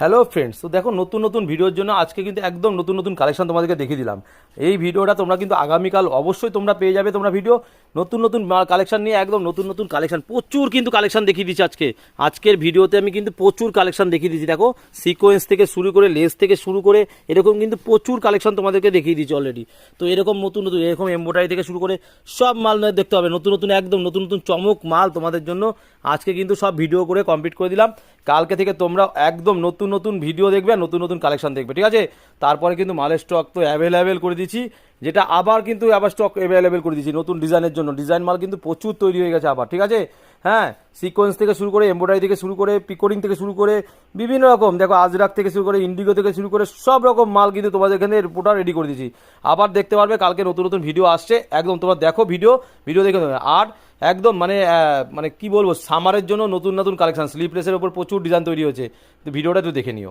Hello friends তো দেখো, নতুন নতুন ভিডিওর জন্য আজকে কিন্তু একদম নতুন নতুন কালেকশন তোমাদেরকে দেখিয়ে দিলাম। এই ভিডিওটা তোমরা কিন্তু আগামীকাল অবশ্যই তোমরা পেয়ে যাবে তোমরা ভিডিও। নতুন নতুন কালেকশন নিয়ে একদম নতুন নতুন কালেকশন প্রচুর কিন্তু কালেকশন দেখিয়ে দিচ্ছি আজকে। আজকের ভিডিওতে আমি কিন্তু প্রচুর কালেকশন দেখিয়ে দিচ্ছি। দেখো সিকোয়েন্স থেকে শুরু করে লেস থেকে শুরু করে, এরকম কিন্তু প্রচুর কালেকশন তোমাদেরকে দেখিয়ে দিচ্ছি অলরেডি তো এরকম নতুন নতুন, এরকম এম্বোটারি থেকে শুরু করে সব মাল দেখতে হবে। নতুন নতুন, একদম নতুন নতুন চমক মাল তোমাদের জন্য আজকে কিন্তু সব ভিডিও করে কমপ্লিট করে দিলাম। কালকে থেকে তোমরা একদম নতুন নতুন ভিডিও দেখবে নতুন নতুন কালেকশন দেখবে, ঠিক আছে? তারপরে কিন্তু মালের স্টক তো অ্যাভেলেবেল করে দিচ্ছি, যেটা আবার কিন্তু আবার স্টক অ্যাভেলেবেল করে দিচ্ছি, নতুন ডিজাইনের জন্য। ডিজাইন মাল কিন্তু প্রচুর তৈরি হয়ে গেছে আবার, ঠিক আছে? হ্যাঁ সিকোয়েন্স থেকে শুরু করে এমব্রয়ডারি থেকে শুরু করে পিকোরিং থেকে শুরু করে বিভিন্ন রকম, দেখো আজরাক থেকে শুরু করে ইন্ডিগো থেকে শুরু করে সব রকম মাল কিন্তু তোমাদের এখানে রিপোর্টার রেডি করে দিয়েছি। আবার দেখতে পারবে কালকে নতুন নতুন ভিডিও আসছে, একদম তোমরা দেখো ভিডিও ভিডিও দেখে। আর একদম মানে মানে কি বলব সামারের জন্য নতুন নতুন কালেকশন স্লিপলেসের উপর প্রচুর ডিজাইন তৈরি হয়েছে। তো ভিডিওটা একটু দেখে নিও।